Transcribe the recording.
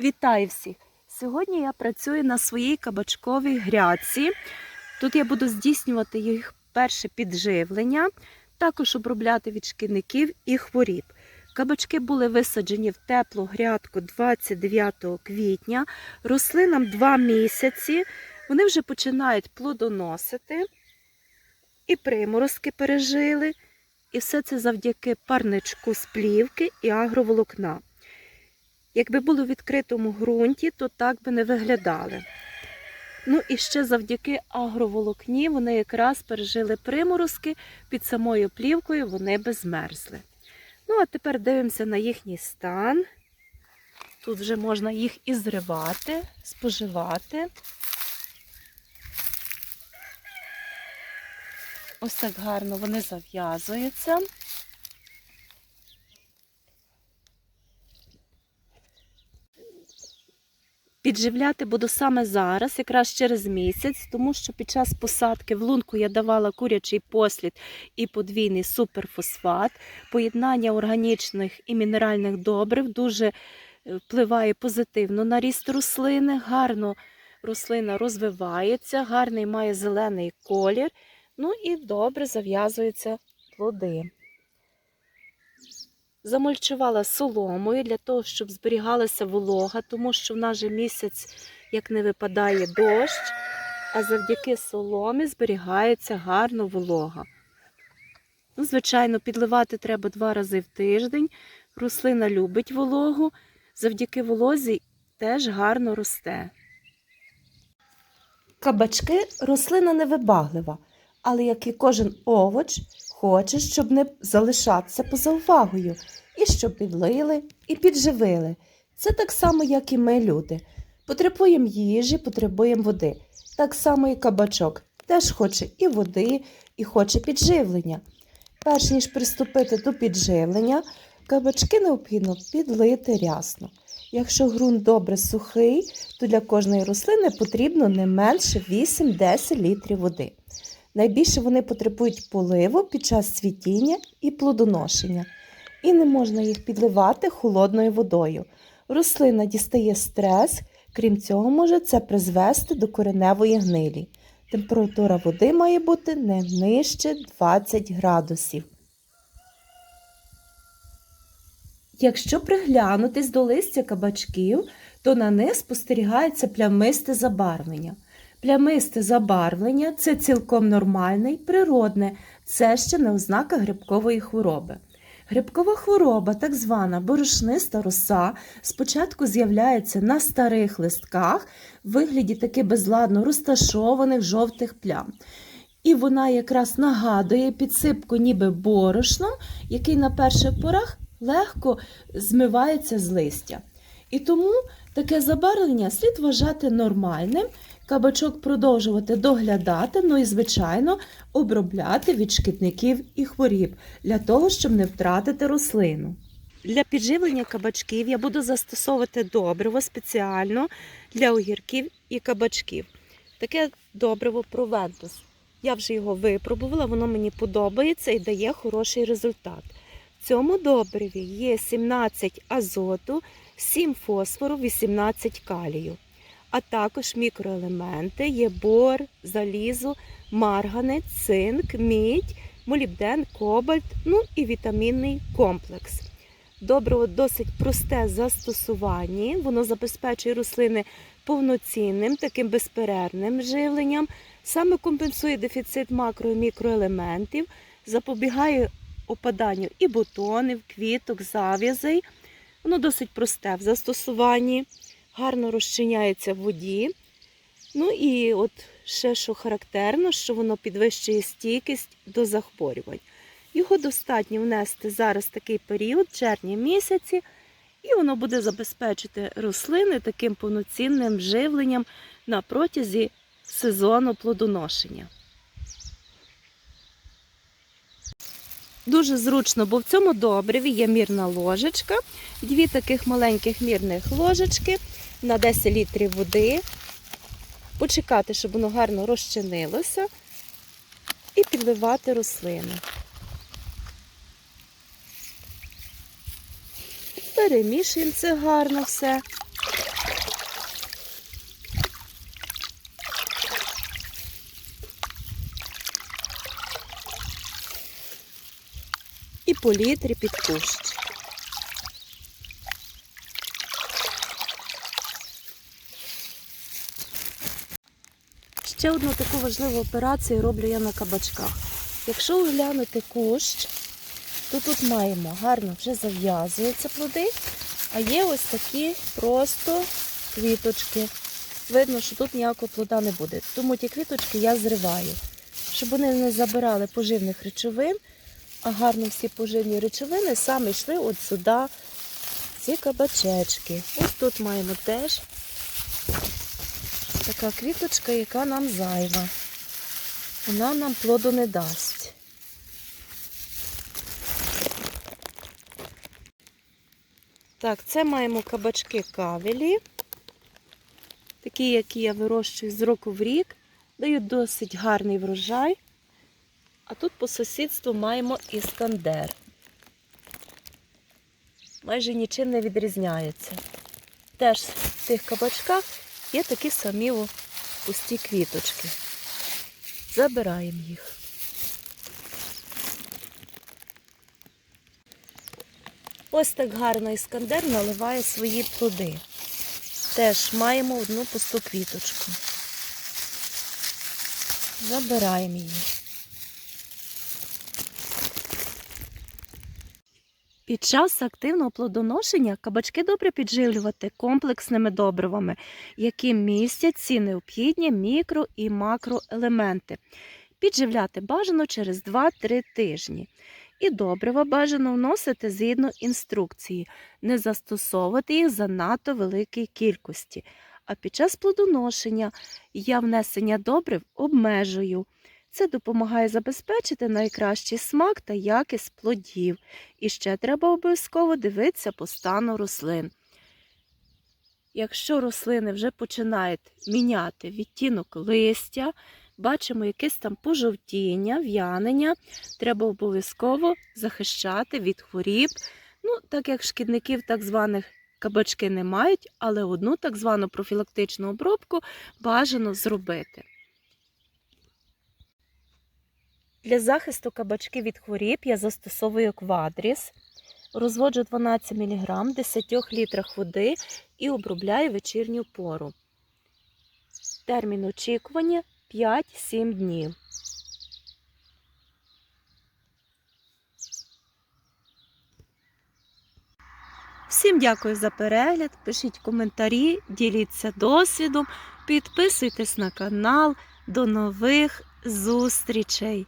Вітаю всіх! Сьогодні я працюю на своїй кабачковій грядці. Тут я буду здійснювати їх перше підживлення, також обробляти від шкідників і хворіб. Кабачки були висаджені в теплу грядку 29 квітня. Рослинам 2 місяці. Вони вже починають плодоносити і приморозки пережили. І все це завдяки парничку з плівки і агроволокна. Якби були в відкритому ґрунті, то так би не виглядали. Ну і ще завдяки агроволокні вони якраз пережили приморозки під самою плівкою, вони би змерзли. Ну, а тепер дивимося на їхній стан. Тут вже можна їх і зривати, споживати. Ось так гарно вони зав'язуються. Підживляти буду саме зараз, якраз через місяць, тому що під час посадки в лунку я давала курячий послід і подвійний суперфосфат. Поєднання органічних і мінеральних добрив дуже е, впливає позитивно на ріст рослини. Гарно рослина розвивається, гарний має зелений колір, ну і добре зав'язуються плоди. Замульчувала соломою для того, щоб зберігалася волога, тому що в нас же місяць, як не випадає дощ, а завдяки соломі зберігається гарно волога. Ну, звичайно, підливати треба два рази в тиждень. Рослина любить вологу, завдяки волозі теж гарно росте. Кабачки рослина невибаглива, але як і кожен овоч, хоче, щоб не залишатися поза увагою, і щоб підлили і підживили. Це так само, як і ми, люди. Потребуємо їжі, потребуємо води. Так само і кабачок теж хоче і води, і хоче підживлення. Перш ніж приступити до підживлення, кабачки необхідно підлити рясно. Якщо ґрунт добре сухий, то для кожної рослини потрібно не менше 8-10 літрів води. Найбільше вони потребують поливу під час цвітіння і плодоношення, і не можна їх підливати холодною водою. Рослина дістає стрес, крім цього, може це призвести до кореневої гнилі. Температура води має бути не нижче 20 градусів. Якщо приглянутись до листя кабачків, то на них спостерігається плямисте забарвлення. Плямисте забарвлення це цілком нормальне і природне, це ще не ознака грибкової хвороби. Грибкова хвороба, так звана борошниста роса, спочатку з'являється на старих листках в вигляді таки безладно розташованих жовтих плям. І вона якраз нагадує підсипку ніби борошном, який на перших порах легко змивається з листя. І тому таке забарвлення слід вважати нормальним, кабачок продовжувати доглядати, ну і, звичайно, обробляти від шкідників і хворіб для того, щоб не втратити рослину. Для підживлення кабачків я буду застосовувати добриво спеціально для огірків і кабачків. Таке добриво Провентус. Я вже його випробувала, воно мені подобається і дає хороший результат. В цьому добриві є 17 азоту, 7 фосфору, 18 калію, а також мікроелементи є бор, залізо, марганець, цинк, мідь, молібден, кобальт, ну і вітамінний комплекс. Добриво досить просте в застосуванні, воно забезпечує рослини повноцінним, таким безперервним живленням, саме компенсує дефіцит макро і мікроелементів, запобігає опаданню і бутонів, квіток, зав'язей. Воно досить просте в застосуванні, гарно розчиняється в воді. Ну і от ще що характерно, що воно підвищує стійкість до захворювань. Його достатньо внести зараз такий період, червні місяці, і воно буде забезпечити рослини таким повноцінним живленням на протязі сезону плодоношення. Дуже зручно, бо в цьому добриві є мірна ложечка, дві таких маленьких мірних ложечки на 10 літрів води, почекати, щоб воно гарно розчинилося, і підливати рослини. Перемішуємо це гарно все. І по літрі під кущ. Ще одну таку важливу операцію роблю я на кабачках. Якщо оглянути кущ, то тут маємо гарно вже зав'язуються плоди, а є ось такі просто квіточки. Видно, що тут ніякого плода не буде. Тому ті квіточки я зриваю, щоб вони не забирали поживних речовин, а гарно всі поживні речовини саме йшли от сюди, ці кабачечки. Ось тут маємо теж така квіточка, яка нам зайва. Вона нам плоду не дасть. Так, це маємо кабачки кавелі, такі, які я вирощую з року в рік, дають досить гарний врожай. А тут по сусідству маємо іскандер. Майже нічим не відрізняється. Теж в тих кабачках є такі самі пусті квіточки. Забираємо їх. Ось так гарно іскандер наливає свої плоди. Теж маємо одну пусту квіточку. Забираємо її. Під час активного плодоношення кабачки добре підживлювати комплексними добривами, які містять ці необхідні мікро і макроелементи. Підживляти бажано через 2-3 тижні. І добрива бажано вносити згідно інструкції, не застосовувати їх занадто великій кількості. А під час плодоношення я внесення добрив обмежую. Це допомагає забезпечити найкращий смак та якість плодів. І ще треба обов'язково дивитися по стану рослин. Якщо рослини вже починають міняти відтінок листя, бачимо якесь там пожовтіння, в'янення, треба обов'язково захищати від хворіб. Ну, так як шкідників так званих кабачки не мають, але одну так звану профілактичну обробку бажано зробити. Для захисту кабачки від хворіб я застосовую квадріс, розводжу 12 мг в 10 літрах води і обробляю вечірню пору. Термін очікування 5-7 днів. Всім дякую за перегляд. Пишіть коментарі, діліться досвідом, підписуйтесь на канал. До нових зустрічей!